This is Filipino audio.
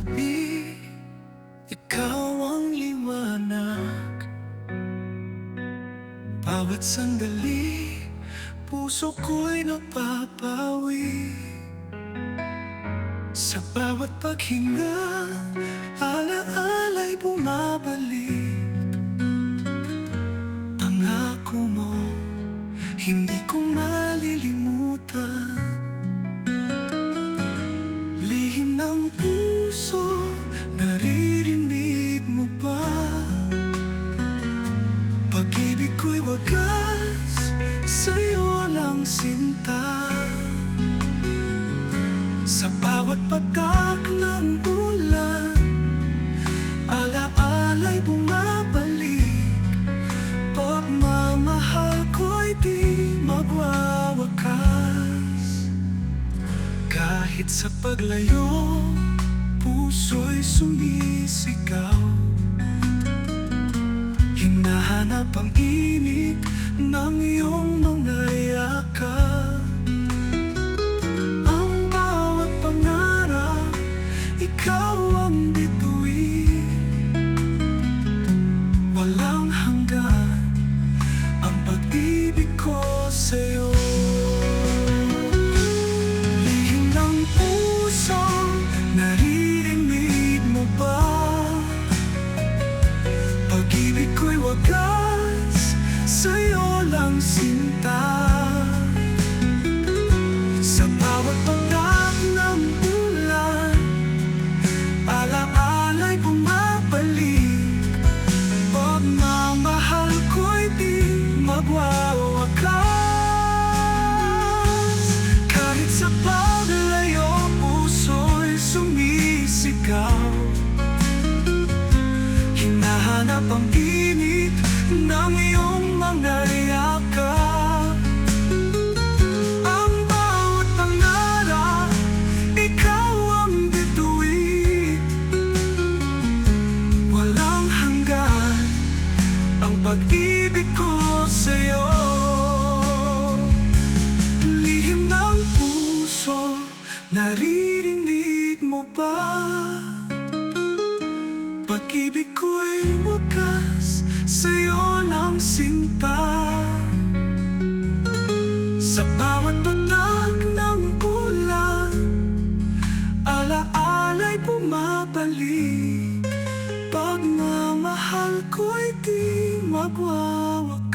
gabi Ikaw ang liwanag. Bawat sandali Puso ko'y napapawi. Sa bawat paghinga Alaala'y bumabalik. Pangako mo Hindi Lang sinta. Sa bawat pagkak ng ulan Alaala'y bumabalik. Pagmamahal ko'y di magwawakas. Kahit sa paglayo Puso'y sumisigaw. Hinahanap ang init ng iyong mga yakap sa'yo lang sinta. Sa bawat pagdak ng ulan, alaala'y bumabalik. Pagmamahal ko'y di magwawakas. Kahit sa paglayo, puso'y sumisigaw. Hinahanap ang init ng iyong mga mo ba? Pag-ibig ko'y wakas, sa'yo lang sinta Sa bawat patak ng ulan Alaala'y bumabalik Pagmamahal ko'y di magwawakas